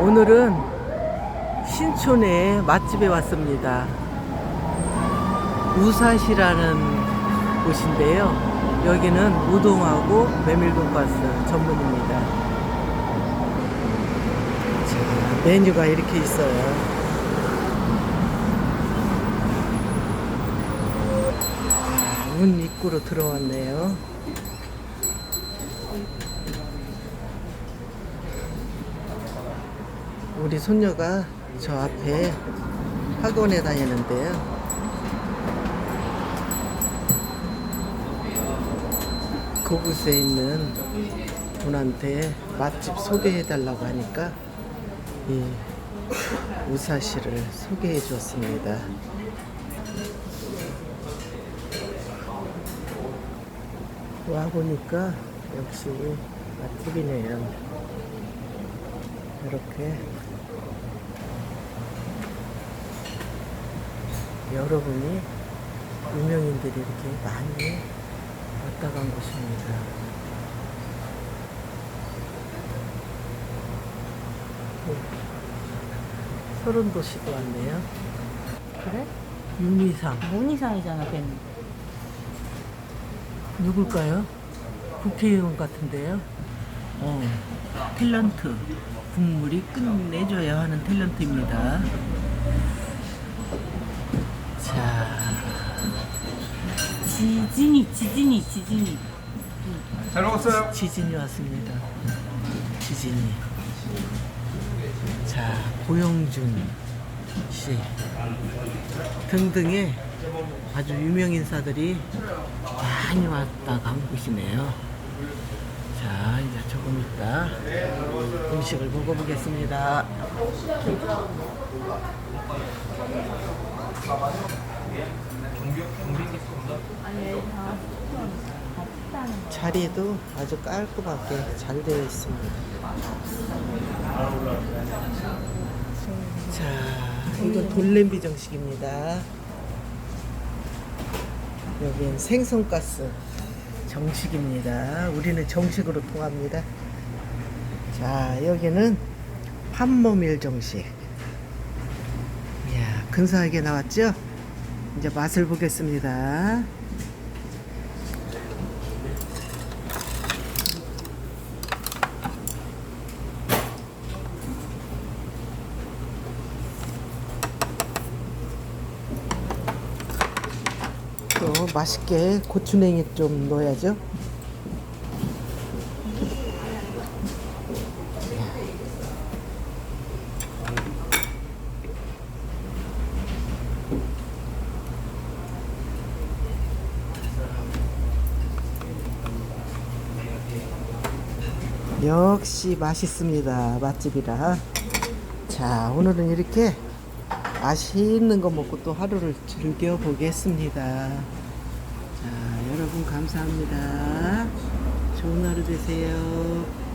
오늘은 신촌의 맛집에 왔습니다. 우사시라는 곳인데요. 여기는 우동하고 메밀돈가스 전문입니다. 자, 메뉴가 이렇게 있어요. 자, 문 입구로 들어왔네요. 우리 손녀가 저 앞에 학원에 다니는데요. 그곳에 있는 분한테 맛집 소개해 달라고 하니까 이 우사시를 소개해 주었습니다. 와 보니까 역시 맛집이네요. 이렇게 여러분이 유명인들이 이렇게 많이 왔다 간 곳입니다. 네. 서른 도시도 왔네요. 그래? 윤희상 문희상이잖아, 걔는. 누굴까요? 국회의원 같은데요. 어, 탤런트 국물이 끝내줘야 하는 탤런트입니다. 자, 지진이, 지진이, 지진이. 잘 먹었어요. 지진이 왔습니다. 지진이. 자, 고영준 씨 등등의 아주 유명 인사들이 많이 왔다 간 곳이네요. 자, 이제 조금 있다 음식을 먹어보겠습니다. 자리도 아주 깔끔하게 잘 되어 있습니다. 자, 이건 돌냄비 정식입니다. 여기는 생선가스 정식입니다. 우리는 정식으로 통합니다. 자, 여기는 판모밀 정식. 이야, 근사하게 나왔죠? 이제 맛을 보겠습니다. 또 맛있게 고추냉이 좀 넣어야죠. 역시 맛있습니다. 맛집이라. 자, 오늘은 이렇게 맛있는 거 먹고 또 하루를 즐겨 보겠습니다. 자, 여러분 감사합니다. 좋은 하루 되세요.